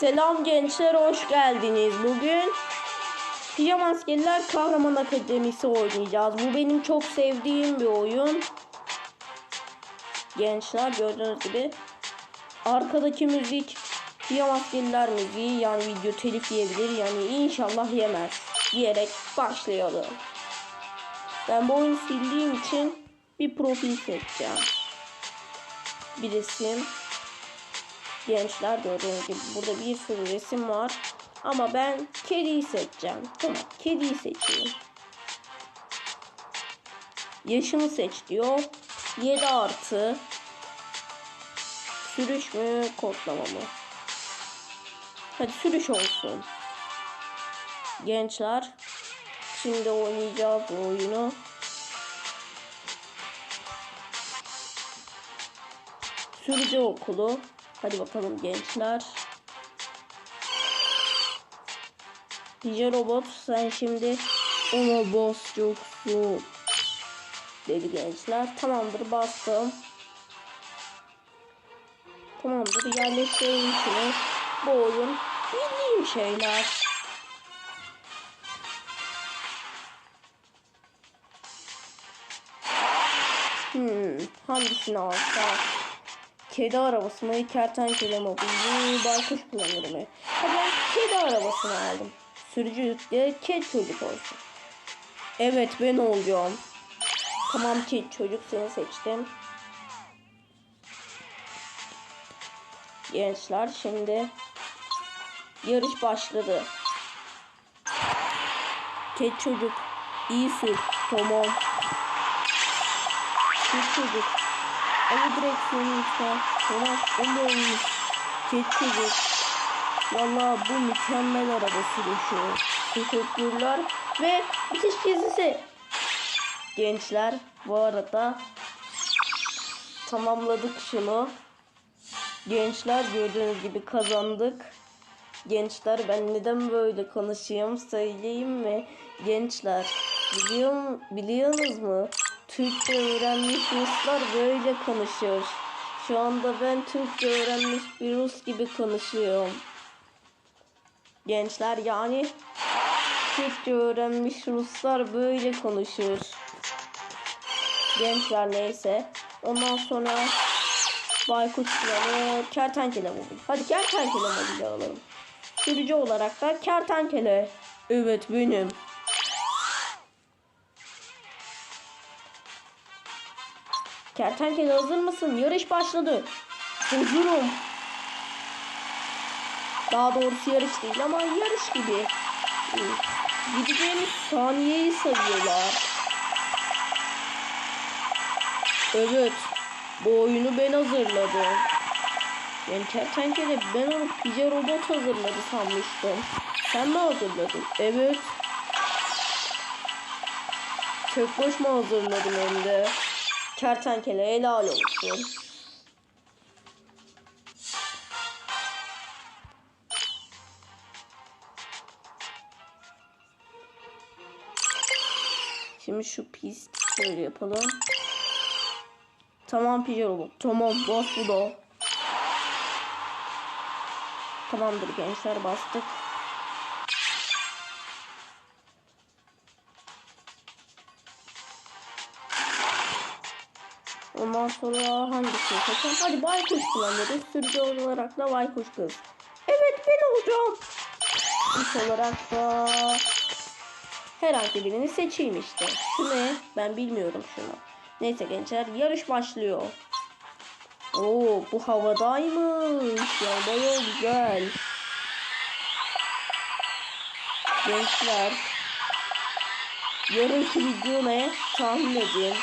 Selam gençler hoş geldiniz. Bugün Pijama Askeriler Kahraman Akademisi oynayacağız. Bu benim çok sevdiğim bir oyun. Gençler gördüğünüz gibi arkadaki müzik Pijama Askeriler müziği yani video telif yiyebilir yani inşallah yemez diyerek başlayalım. Ben bu oyunu sildiğim için bir profil seçeceğim. Bir resim gençler gördüğünüz gibi burada bir sürü resim var. Ama ben kediyi seçeceğim. Tamam kediyi seçeyim. Yaşını seç diyor. 7 artı. Sürüş mü kodlama mı? Hadi sürüş olsun. Gençler. Şimdi oynayacağız bu oyunu. Sürücü okulu. Hadi bakalım gençler. Dice robot sen şimdi ona basacaksın. Dedi gençler. Tamamdır bastım. Tamamdır yerleştireyim şunu. Bu oyun bildiğim şeyler. Hmm, hangisini alsak? Kedi arabası mı, kertenkele mobili, baykuş planları mı? Ben kedi arabasını aldım. Sürücü de kedi çocuk olsun. Evet ben olacağım. Tamam kedi çocuk seni seçtim. Gençler şimdi yarış başladı. Kedi çocuk iyi sür. Tamam. Kedi çocuk Ama direksiyonu lütfen. Tamam. Onu da olmuş. Çocuk. Valla bu mükemmel araba sürüşü. Teşekkürler. Ve bitiş çizgisi. Gençler bu arada tamamladık şunu. Gençler gördüğünüz gibi kazandık. Gençler ben neden böyle konuşuyorum söyleyeyim mi? Gençler biliyor, biliyorsunuz mu? Türkçe öğrenmiş Ruslar böyle konuşuyor. Şu anda ben Türkçe öğrenmiş bir Rus gibi konuşuyorum. Gençler yani Türkçe öğrenmiş Ruslar böyle konuşuyor. Gençler neyse. Ondan sonra baykuş planı kertenkele mobil. Hadi kertenkele mobil alalım. Sürücü olarak da kertenkele. Evet benim. Kertenkele hazır mısın? Yarış başladı. Hazırım. Daha doğrusu yarış değil ama yarış gibi. Gideceğimiz saniyeyi sayıyorlar. Evet. Bu oyunu ben hazırladım. Yani kertenkele ben onu pije robot hazırladı sanmıştım. Sen mi hazırladın? Evet. Tek başıma hazırladım hem de. Kertenkele helal olsun. Şimdi şu pist şöyle yapalım. Tamam pije robot. Tamam bas bu da. Tamamdır gençler bastık. Sonra hangisini seçeceğim? Hadi baykuş kullanıyoruz. Sürücü olarak da baykuş kız. Evet ben olacağım. İş olarak da herhangi birini seçeyim işte. Şu ne? Ben bilmiyorum şunu. Neyse gençler yarış başlıyor. Oo bu havadaymış. Ya bayağı güzel. Gençler. Yarınki video ne? Tahmin edin.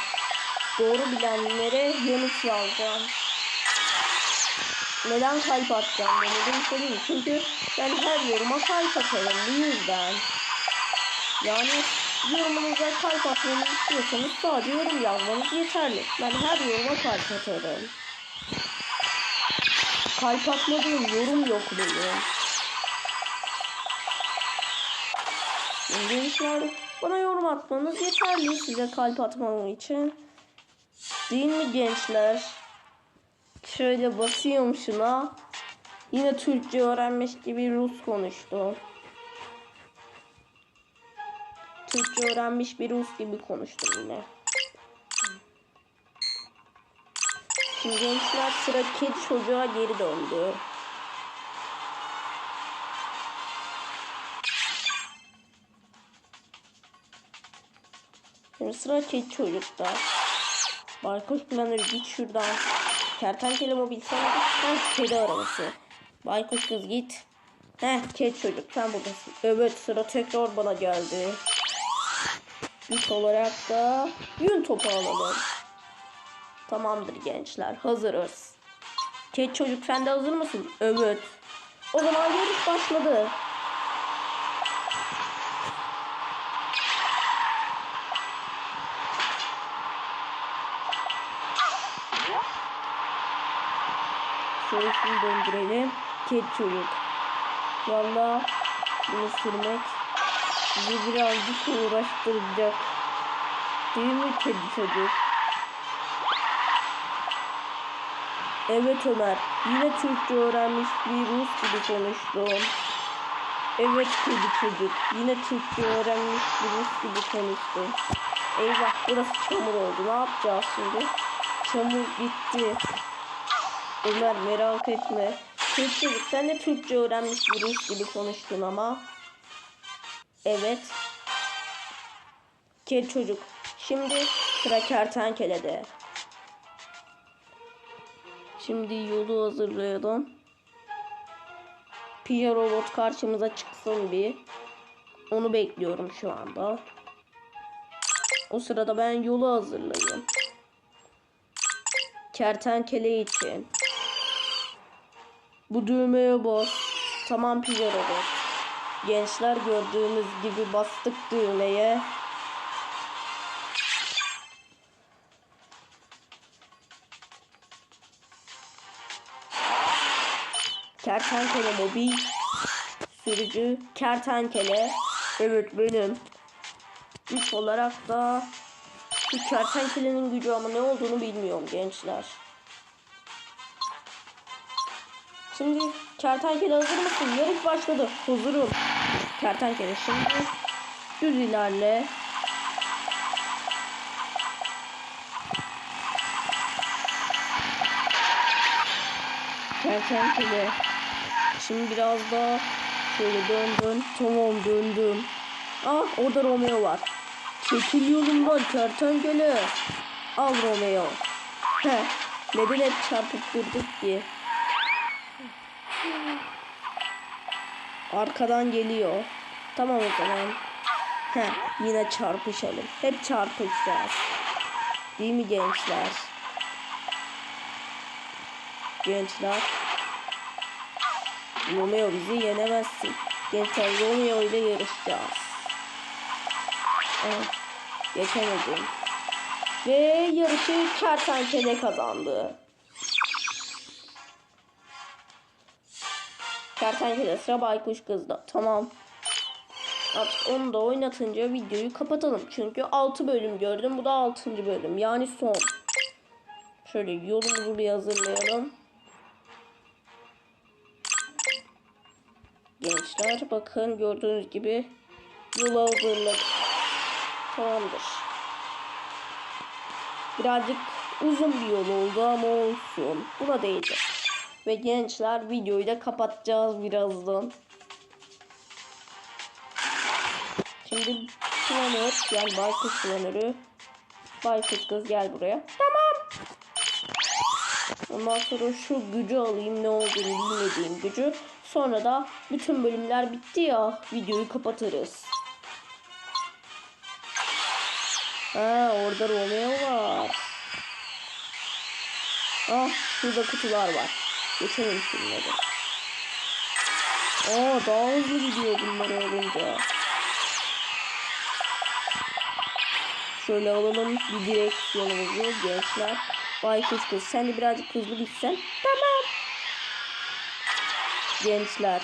Doğru bilenlere yanıt yazacağım. Neden kalp atacağım ben dedim söyleyeyim. Çünkü ben her yoruma kalp atarım bu yüzden. Yani yorumunuza kalp atmamı istiyorsanız sadece yorum yazmanız yeterli. Ben her yoruma kalp atarım. Kalp atmadığım yorum yok benim. Gençler bana yorum atmanız yeterli size kalp atmam için. Değil mi gençler? Şöyle basıyorum şuna. Yine Türkçe öğrenmiş gibi Rus konuştu. Türkçe öğrenmiş bir Rus gibi konuştum yine. Şimdi gençler sıra kedi çocuğa geri döndü. Şimdi sıra kedi çocukta. Baykuş planları git şuradan. Kertenkele mobil sana git. Kedi arabası. Baykuş kız git. Heh kedi çocuk sen buradasın. Evet sıra tekrar bana geldi. İlk olarak da yün topu alalım. Tamamdır gençler hazırız. Kedi çocuk sen de hazır mısın? Evet. O zaman yarış başladı. Soğusunu döndürelim. Kedi çocuk. Valla bunu sürmek bizi birazcık uğraştıracak. Değil mi kedi çocuk? Evet Ömer. Yine Türkçe öğrenmiş bir Rus gibi konuştum. Evet kedi çocuk. Yine Türkçe öğrenmiş bir Rus gibi konuştum. Eyvah burası çamur oldu. Ne yapacağız şimdi? Çamur gitti. Ömer merak etme. Çocuk sen de Türkçe öğrenmiş bir Rus gibi konuştun ama. Evet. Kedi çocuk. Şimdi sıra kertenkelede. Şimdi yolu hazırlayalım. Pia robot karşımıza çıksın bir. Onu bekliyorum şu anda. O sırada ben yolu hazırlayayım. Kertenkele için. Bu düğmeye bas. Tamam Pia robot. Gençler gördüğünüz gibi bastık düğmeye. Kertenkele mobil sürücü kertenkele. Evet benim. İlk olarak da bu kertenkelenin gücü ama ne olduğunu bilmiyorum gençler. Şimdi kertenkele hazır mısın? Yarış başladı. Huzurum. Kertenkele şimdi düz ilerle. Kertenkele. Şimdi biraz daha şöyle dön dön. Tamam döndüm. Ah orada Romeo var. Çekil yolumdan kertenkele. Al Romeo. Heh. Neden hep çarpıp durduk ki? Arkadan geliyor. Tamam o zaman. Heh, yine çarpışalım. Hep çarpışacağız. Değil mi gençler? Gençler. Romeo bizi yenemezsin. Gençler Romeo ile yarışacağız. Ah, geçemedim. Ve yarışı kertenkele kazandı. Kertenkele sıra baykuş kızda. Tamam. Artık onu da oynatınca videoyu kapatalım. Çünkü 6 bölüm gördüm. Bu da 6. bölüm. Yani son. Şöyle yolumuzu bir hazırlayalım. Gençler bakın gördüğünüz gibi yolu hazırladık. Tamamdır. Birazcık uzun bir yol oldu ama olsun. Buna değdi. Ve gençler videoyu da kapatacağız birazdan. Şimdi planör yani baykuş planörü. Baykuş kız gel buraya. Tamam. Ondan sonra şu gücü alayım ne olduğunu bilmediğim gücü. Sonra da bütün bölümler bitti ya videoyu kapatırız. Ha orada Romeo var. Ah şurada kutular var. Geçelim şunları. Aa daha hızlı gidiyor bunları alınca. Şöyle alalım bir direksiyonumuzu gençler. Baykuş kız sen de birazcık hızlı gitsen. Tamam. Gençler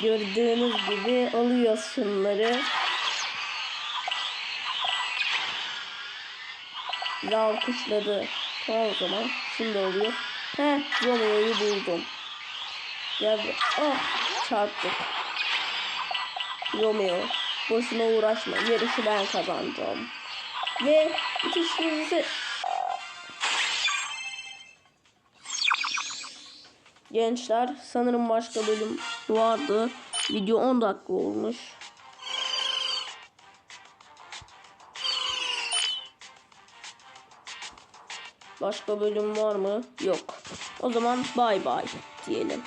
gördüğünüz gibi alıyoruz şunları. Bizi alkışladı. Tamam o zaman. Şimdi oluyor. Heh Romeo'yu buldum. Bu- Ah çarptık. Romeo. Boşuna uğraşma. Yarışı ben kazanacağım. Ve ikişimizi Gençler sanırım başka bölüm vardı. Video 10 dakika olmuş. Başka bölüm var mı? Yok. O zaman bay bay diyelim.